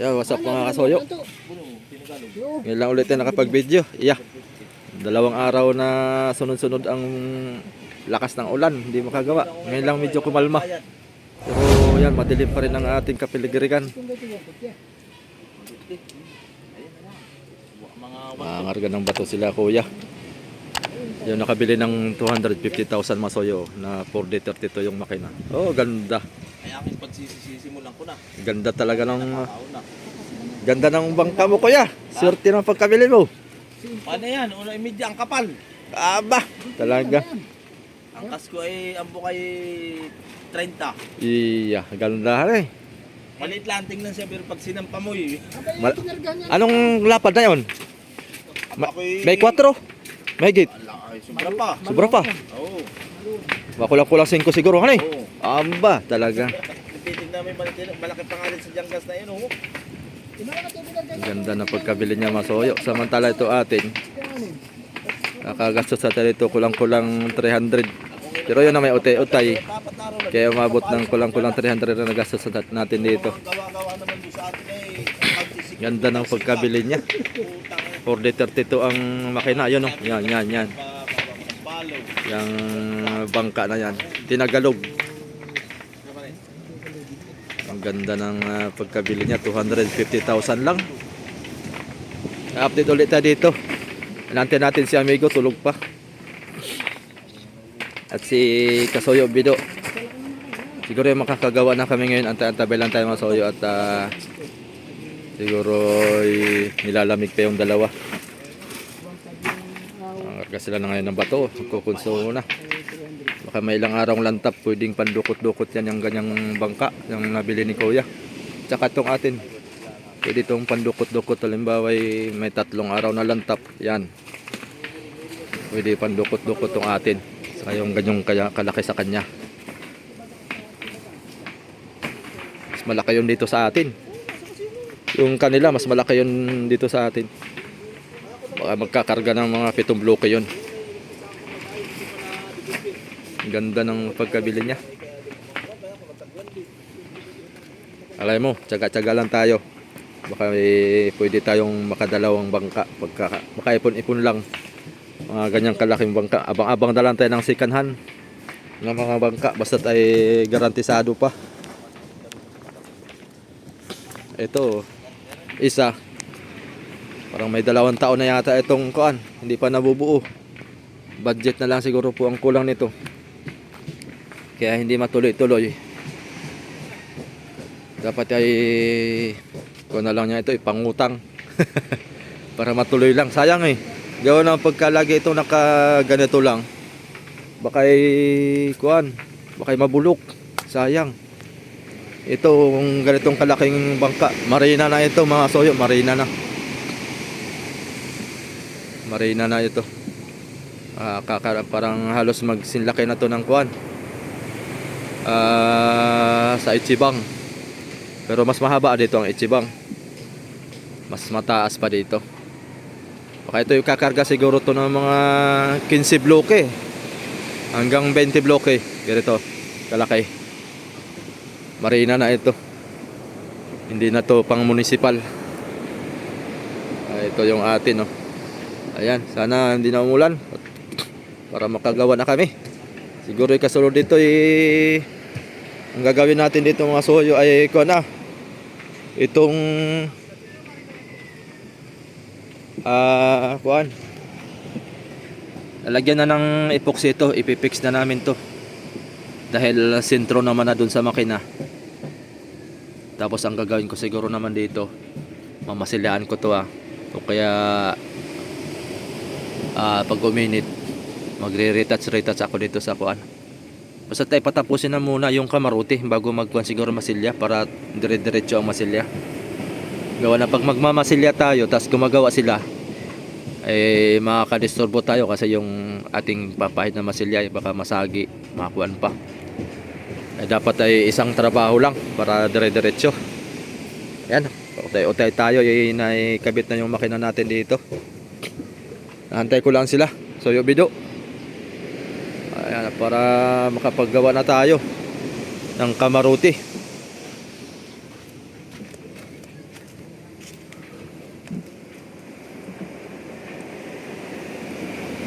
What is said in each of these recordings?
Yeah, what's up mga kasoyo? Ngayon lang ulit tayo nakapag-video. Yeah. Dalawang araw na sunod-sunod ang lakas ng ulan. Hindi makagawa. Ngayon lang medyo kumalma. Pero yan, madilim pa rin ang ating kapiligrigan. Mga ngarga ng bato sila kuya. Yung nakabili ng 250,000 masoyo na 4D32 yung makina. Oh, ganda. Ay aking pagsisisimulan ko na. Ganda talaga ng ganda ng bangka mo kuya. Swerte ng pagkabili mo. Paano yan? Una imidya ang kapal. Aba, talaga. Ang kasko ay ang bukay 30. Iya, ganda eh. Maliit lang tingnan siya pero pag sinampa mo eh. Mal- Anong lapad na yon? Ma- may 4? May gate. Sobra pa. Sobra pa. Oo. Makulang-kulang 5 siguro han eh. Amba, talaga. Titignan mo yung malaki, malaki pangalan sa Janggas na yun. Oh. Ang ganda ng pagkabili niya masoyo. Samantala ito atin. Nakagastos sa ito kulang-kulang 300. Pero yun na may utay-utay. Na. Kaya umabot ng kulang-kulang 300 na nagastos sa natin dito. Ganda ng pagkabili niya. Putang 4D32 ang makina. Yun oh. Yan, yan, yan. Yung bangka na yan. Tinagalog. Ang ganda ng ah, pagkabili niya. 250,000 lang. Update ulit tayo dito. Inantay natin si Amigo. Tulog pa. At si Kasoyo Bido. Siguro yung makakagawa na kami ngayon. Antay-antabay lang tayo mga Soyo. At ah, siguro ay nilalamig pa yung dalawa. Ang sila na ngayon ng bato. Kukunso na. Baka may ilang araw lantap, pwedeng pandukot-dukot yan yung ganyang bangka, yung nabili ni Kuya. Tsaka itong atin, pwede itong pandukot-dukot. Halimbawa ay may tatlong araw na lantap, yan. Pwede pandukot-dukot itong atin. Saka yung ganyang kalaki sa kanya. Mas malaki yun dito sa atin. Yung kanila, mas malaki yun dito sa atin. Baka magkakarga ng mga pitong bloke yun. Ganda ng pagkabili niya. Alay mo, tsaga-tsaga lang tayo. Baka eh, pwede tayong makadalawang bangka. Pagka, makaipon-ipon lang. Mga ganyang kalaking bangka. Abang-abang na lang tayo ng sikanhan ng mga bangka. Basta ay garantisado pa. Ito, isa. Parang may dalawang taon na yata itong kuan. Hindi pa nabubuo. Budget na lang siguro po ang kulang nito. Kaya hindi matuloy-tuloy. Dapat ay kung na lang niya ito ipangutang. Para matuloy lang. Sayang eh. Gawa ng pagkalagi ito naka ganito lang. Baka ay kuan, baka mabulok. Sayang. Ito kung ganitong kalaking bangka. Marina na ito mga soyo. Marina na. Marina na ito. Ah, kaka, parang halos magsinlaki na to ng kuan. Ah, sa Ichibang. Pero mas mahaba dito ang Ichibang. Mas mataas pa dito. Baka ito yung kakarga siguro to ng mga 15 bloke. Hanggang 20 bloke. Ganito. Kalaki. Marina na ito. Hindi na to pang municipal. Ah, ito yung atin, oh. Ayan, sana hindi na umulan para makagawa na kami. Siguro yung kasunod dito eh, ang gagawin natin dito mga soyo ay ko na. Itong ah kuan lalagyan na ng epoxy ito ipipix na namin to. Dahil sentro naman na dun sa makina. Tapos ang gagawin ko siguro naman dito mamasilaan ko to ah. O kaya ah pag uminit magre-retouch retouch ako dito sa kuan basta tayo patapusin na muna yung kamaruti bago magkuhan siguro masilya para dire-diretso ang masilya gawa na pag magmamasilya tayo tas gumagawa sila eh makakadisturbo tayo kasi yung ating papahid na masilya eh, baka masagi makakuan pa eh, dapat ay isang trabaho lang para dire-diretso yan utay-utay tayo eh, naikabit na yung makina natin dito Nahantay ko lang sila. So yung bido. Para makapaggawa na tayo ng kamaruti.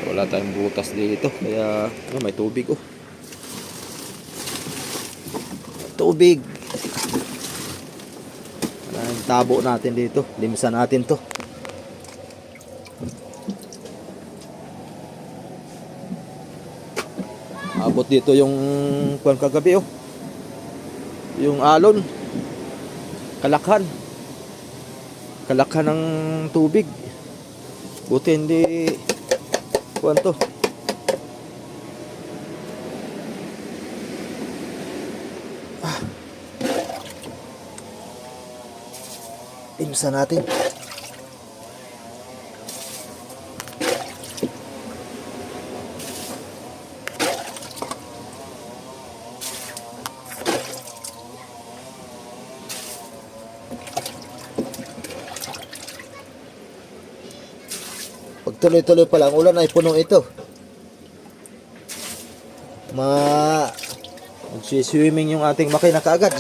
Wala tayong butas dito, kaya oh, may tubig oh. Tubig. Ayan, tabo natin dito. Limsan natin to. Abot dito yung kuwan kagabi oh. Yung alon. Kalakhan. Kalakhan ng tubig. Buti hindi kuwan to. Ah. Imsa natin. Tuloy-tuloy pa lang ulan ay puno ito. Ma Magsi-swimming yung ating makina kaagad.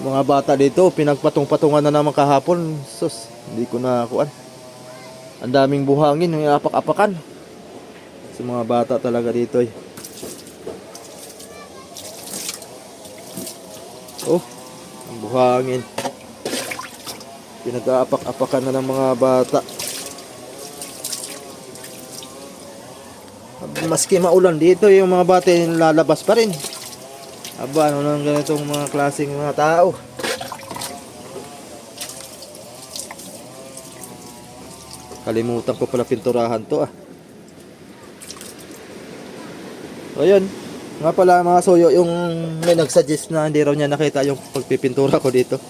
Mga bata dito, pinagpatong-patungan na naman kahapon. Sus, hindi ko na kuan. Ang daming buhangin, yung apak-apakan. Sa mga bata talaga dito eh. Oh, ang buhangin. Pinag-aapak-apakan na ng mga bata. Maski maulan dito, yung mga bata yung lalabas pa rin. Aba, ano nang ganitong mga klaseng mga tao. Kalimutan ko pala pinturahan to ah. So yun, nga pala mga soyo, yung may nagsuggest na hindi raw niya nakita yung pagpipintura ko dito.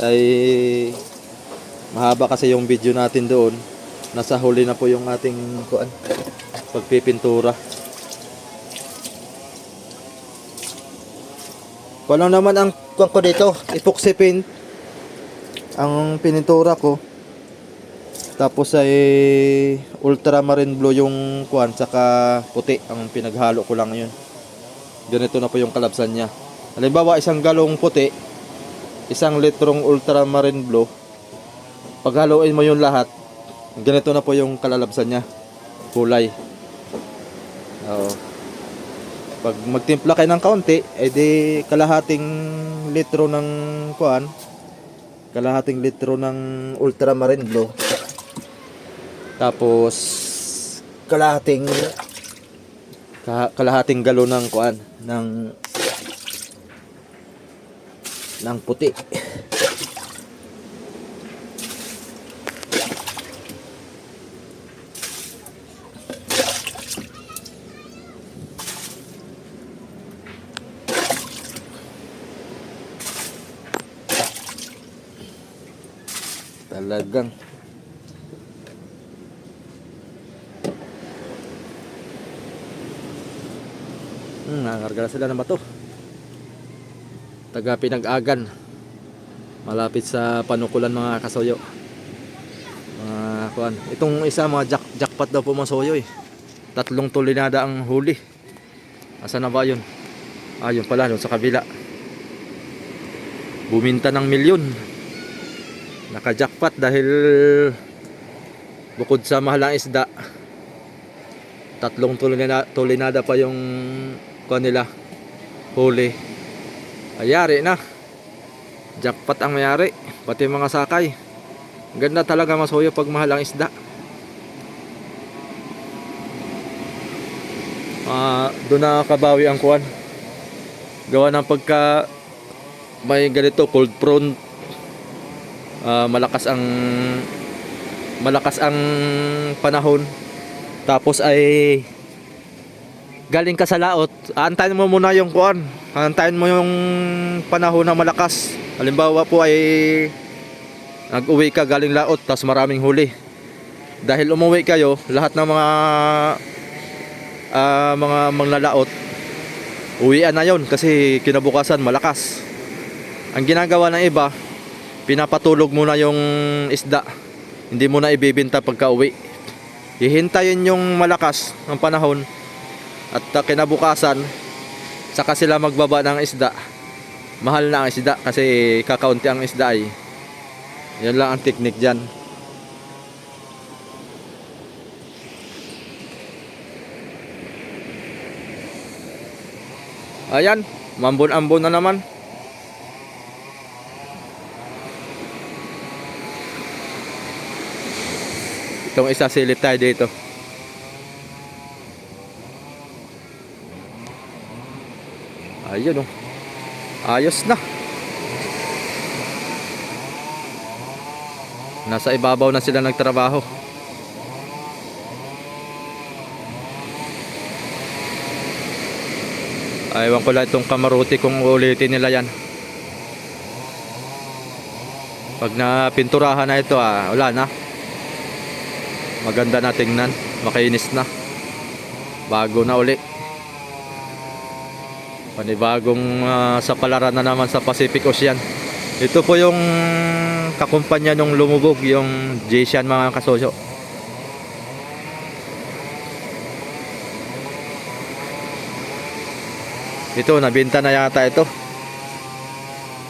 Ay mahaba kasi yung video natin doon. Nasa huli na po yung ating kuan pagpipintura. Walang naman ang kuan ko dito, epoxy paint. Ang pinintura ko. Tapos ay ultramarine blue yung kuan saka puti ang pinaghalo ko lang yun. Ganito na po yung kalabsan niya. Halimbawa isang galong puti, isang litrong ultramarine blue. Paghaluin mo yung lahat, ganito na po yung kalalabsan niya. Kulay. Oo. Pag magtimpla kayo ng kaunti, edi kalahating litro ng kuan, kalahating litro ng ultramarine blue. Tapos kalahating ka- kalahating galon ng kuan ng ng puti. Talagang Hmm, nangargala sila ng bato. Taga Pinag-agan. Malapit sa panukulan mga kasoyo. Mga kuan. Itong isa mga jack, jackpot daw po mga soyo eh. Tatlong tulinada ang huli. Asa na ba yun? Ah, yun pala, doon sa kabila. Buminta ng milyon. Naka-jackpot dahil bukod sa mahalang isda, tatlong tulinada, tulinada pa yung kuha nila huli ayari na. Jackpot ang mayari pati mga sakay. Ganda talaga masuyo pag mahal ang isda. Ah, doon nakakabawi ang kuwan. Gawa ng pagka may ganito cold prone. Ah, malakas ang malakas ang panahon. Tapos ay galing ka sa laot, aantayin mo muna yung kuan. Aantayin mo yung panahon na malakas. Halimbawa po ay nag-uwi ka galing laot, tapos maraming huli. Dahil umuwi kayo, lahat ng mga ah, mga manglalaot, uwian na yon kasi kinabukasan malakas. Ang ginagawa ng iba, pinapatulog muna yung isda. Hindi mo na pagka uwi. Hihintayin yung malakas ng panahon at uh, kinabukasan saka sila magbaba ng isda mahal na ang isda kasi kakaunti ang isda ay. Yan lang ang technique dyan. Ayan, mambon-ambon na naman. Itong isa silip tayo dito. Ayun oh. Ayos na. Nasa ibabaw na sila nagtrabaho. Aywan ko lang itong kamaruti kung ulitin nila yan. Pag napinturahan na ito, ah, wala na. Maganda na tingnan. Makinis na. Bago na uli. Panibagong uh, sa palaran na naman sa Pacific Ocean. Ito po yung kakumpanya nung lumubog, yung Jasian mga kasosyo. Ito, nabenta na yata ito.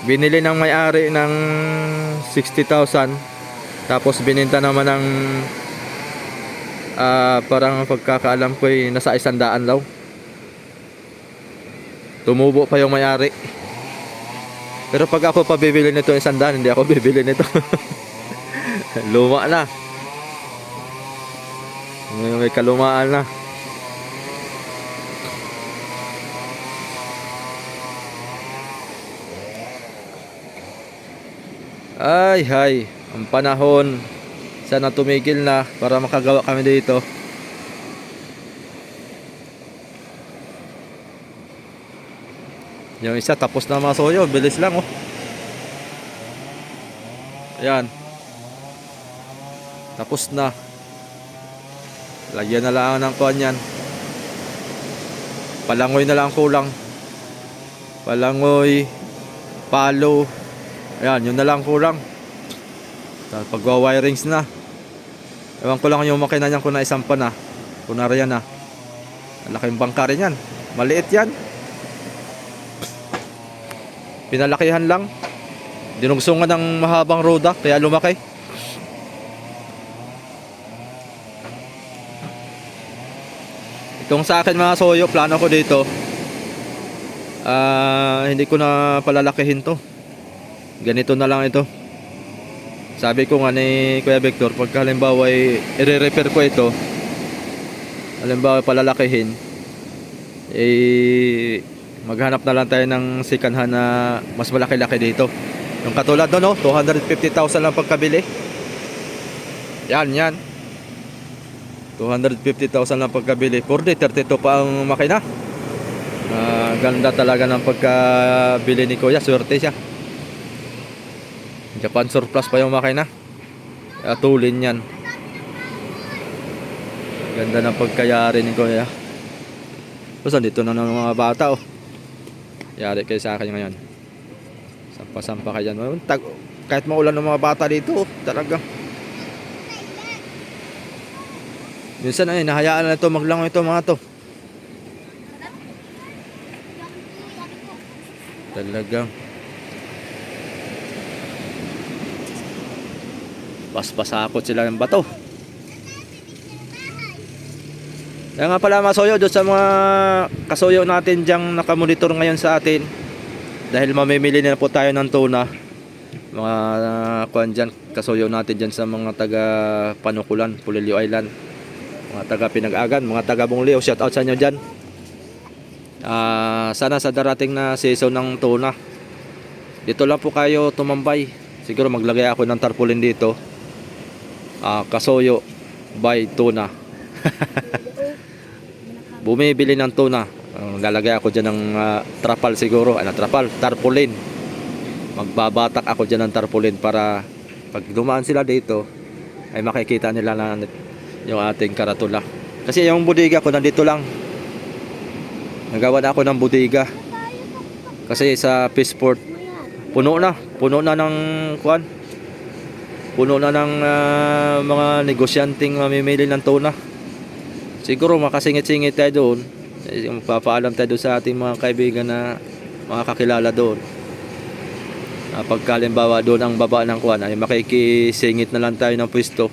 Binili ng may-ari ng 60,000. Tapos bininta naman ng ah, parang pagkakaalam ko ay nasa isandaan daw. Tumubo pa yung may-ari. Pero pag ako pa bibili nito isandaan, hindi ako bibili nito. Luma na. May kalumaan na. Ay, hay. Ang panahon. Sana tumigil na para makagawa kami dito. Yung isa tapos na mga soyo. Bilis lang oh. Ayan. Tapos na. Lagyan na lang ng kuhan yan. Palangoy na lang ang kulang. Palangoy. Palo. Ayan, yun na lang kulang. Pagwa-wirings na. Ewan ko lang yung makina niyan kung naisampa na. Kunwari yan na. Malaking bangka rin yan. Maliit yan. Pinalakihan lang. Dinugsungan ng mahabang roda kaya lumaki. Itong sa akin mga soyo, plano ko dito. Ah, hindi ko na palalakihin to. Ganito na lang ito. Sabi ko nga ni Kuya Victor, pag halimbawa i-repair ko ito, halimbawa palalakihin, eh, maghanap na lang tayo ng sikanhan na mas malaki-laki dito. Yung katulad no, no 250,000 lang pagkabili. Yan, yan. 250,000 lang pagkabili. 4D, 32 pa ang makina. Ah, ganda talaga ng pagkabili ni Kuya. Swerte siya. Japan surplus pa yung makina. Kaya tulin yan. Ganda ng pagkayari ni Kuya. Tapos dito na ng mga bata oh. Yari kayo sa akin ngayon. Sampa-sampa kayo dyan. Tag kahit maulan ng mga bata dito, talaga. Minsan ay nahayaan na ito maglangoy ito mga to. Talagang Paspasakot sila ng bato. Kaya nga pala mga soyo, doon sa mga kasoyo natin diyang nakamonitor ngayon sa atin. Dahil mamimili na po tayo ng tuna. Mga uh, dyan, kasoyo natin dyan sa mga taga Panukulan, Pulilio Island. Mga taga Pinag-agan, mga taga Bunglio, shout out sa inyo dyan. Ah, sana sa darating na season ng tuna. Dito lang po kayo tumambay. Siguro maglagay ako ng tarpaulin dito. Ah, kasoyo by tuna. Bumibili ng tuna. Ang lalagay ako dyan ng ah, trapal siguro. Ano, trapal? Tarpaulin. Magbabatak ako dyan ng tarpaulin para pag dumaan sila dito ay makikita nila na yung ating karatula. Kasi yung bodega ko nandito lang. Nagawa na ako ng bodega. Kasi sa Peaceport puno na, puno na ng kuan. Puno na ng ah, mga negosyanteng mamimili ng tuna. Siguro makasingit-singit tayo doon. Eh, Magpapaalam tayo doon sa ating mga kaibigan na mga kakilala doon. Uh, pagkalimbawa doon ang baba ng kuan ay makikisingit na lang tayo ng pwesto.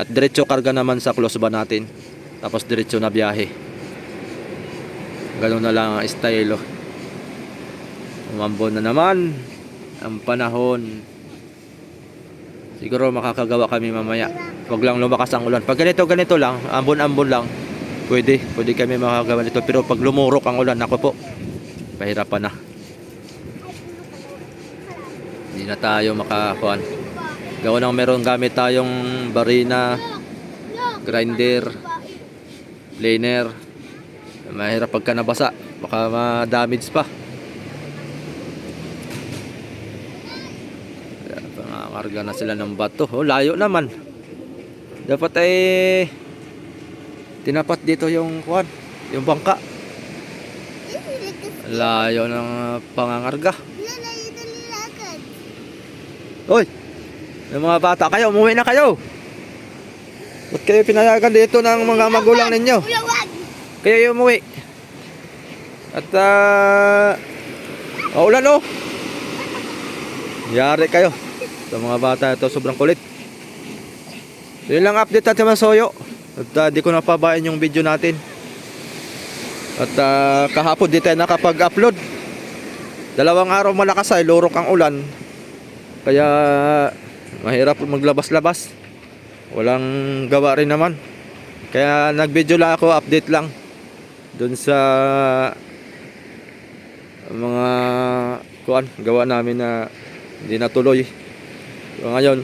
At diretso karga naman sa close ba natin. Tapos diretso na biyahe. Ganun na lang ang estilo. Umambon na naman ang panahon. Siguro makakagawa kami mamaya. Huwag lang lumakas ang ulan. Pag ganito, ganito lang, ambon-ambon lang, pwede. Pwede kami makagawa nito. Pero pag lumurok ang ulan, ako po, pahirapan na. Hindi na tayo makakuan. Gawa ng meron gamit tayong barina, grinder, planer. Mahirap pagka nabasa. Baka ma-damage pa. Kaya Pangangarga na sila ng bato. Oh, layo naman. Dapat ay tinapat dito yung kuan, yung bangka. Layo ng uh, pangangarga. Hoy! Yung mga bata kayo, umuwi na kayo. Ba't kayo pinayagan dito ng mga magulang ninyo? Kaya yung umuwi. At ah maulan oh. Yari kayo. Sa mga bata ito, sobrang kulit. So, yun lang update natin mga soyo. At ah, di ko napabayan yung video natin. At ah, kahapon di tayo nakapag-upload. Dalawang araw malakas ay lurok ang ulan. Kaya mahirap maglabas-labas. Walang gawa rin naman. Kaya nag-video lang ako, update lang. Doon sa mga kuan gawa namin na hindi natuloy. So ngayon,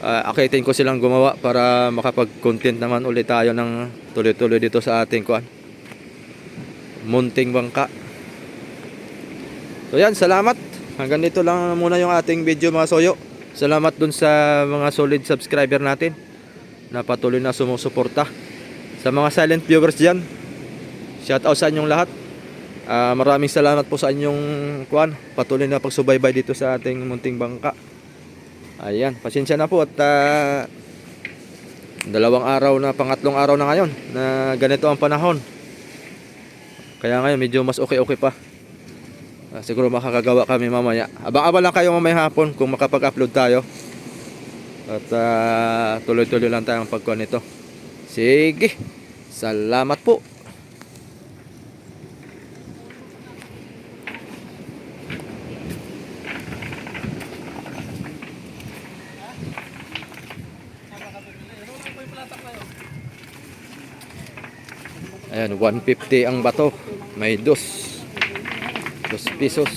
uh, akitin ko silang gumawa para makapag-content naman ulit tayo ng tuloy-tuloy dito sa ating kuan. Munting bangka. So yan, salamat. Hanggang dito lang muna yung ating video mga soyo. Salamat dun sa mga solid subscriber natin na patuloy na sumusuporta. Sa mga silent viewers dyan, shout out sa inyong lahat. Ah, maraming salamat po sa inyong kuan, patuloy na pagsubaybay dito sa ating munting bangka. Ayan, pasensya na po at ah, dalawang araw na pangatlong araw na ngayon na ganito ang panahon. Kaya ngayon medyo mas okay-okay pa. Ah, siguro makakagawa kami mamaya. Abang-abang lang kayo mamaya hapon kung makapag-upload tayo. At ah, tuloy-tuloy lang tayong pagkuhan nito. Sige. Salamat po. Ayan, 150 ang bato. May dos. Dos pesos.